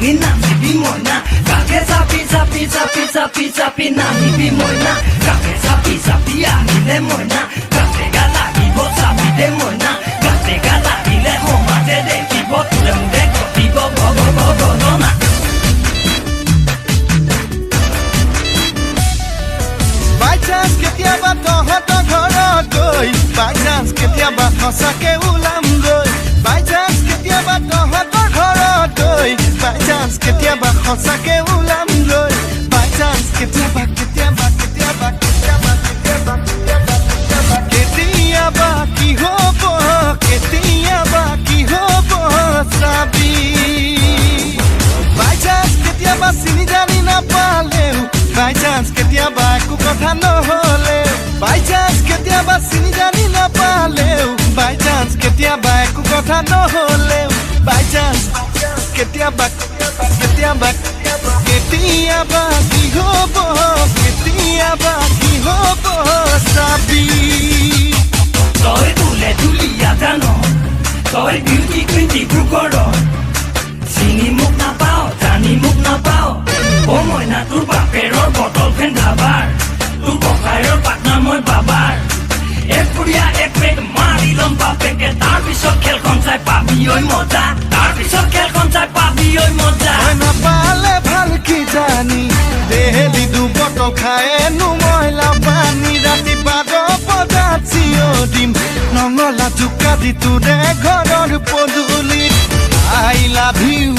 আমি নামিবি ময়না কাকে চাপি চাপি চাপি চাপি চাপি নামিবি ময়না কাকে চাপি চাপি আনিলে ময়না কাকে গা লাগিব চাপি দে ময়না কাকে গা লাগিলে সমাজে দেখিব তোলে মোলে ঘটিব ভগ ভগনা বাইচান্স কেতিয়াবা তহঁতৰ ঘৰত গৈ বাইচান্স কেতিয়াবা সঁচাকে ওলাম গৈ aba que te aba ki hobo que te aba ki hobo sabi By chance que te aba sini jani na paleu By chance que te aba একো কথা নহলে chance কেতিয়াবা চিনি জানি নাপালেও chance কেতিয়াবা একো কথা নহলেও chance কেতিয়াবা কেতিয়াবা কেতিয়াবা কি হব কেতিয়াবা কি হব চাবি তই বোলে ধুলীয়া জান তই বিউটি কুইণ্টি ব্ৰুকৰ চিনি মোক নাপাও জানি মোক নাপাও অ মইনা তোৰ বাপেৰৰ বটল ফেন ধাবাৰ তোৰ ককাইৰৰ পাটনাৰ মই বাবাৰ এক পুৰীয়া এক পেক মাৰি ল'ম বাপেকে তাৰ পিছত খেলখন চাই পাবি ঐ মজা তাৰ পিছত জানি দেহেলি দুবটল খায়েনো ময়লা পানী। ৰাতিপুৱা দহ বজাত চিঞৰিম নঙলা জোকা দি তোৰে ঘৰৰ পদূলিত আই লাভ ইউ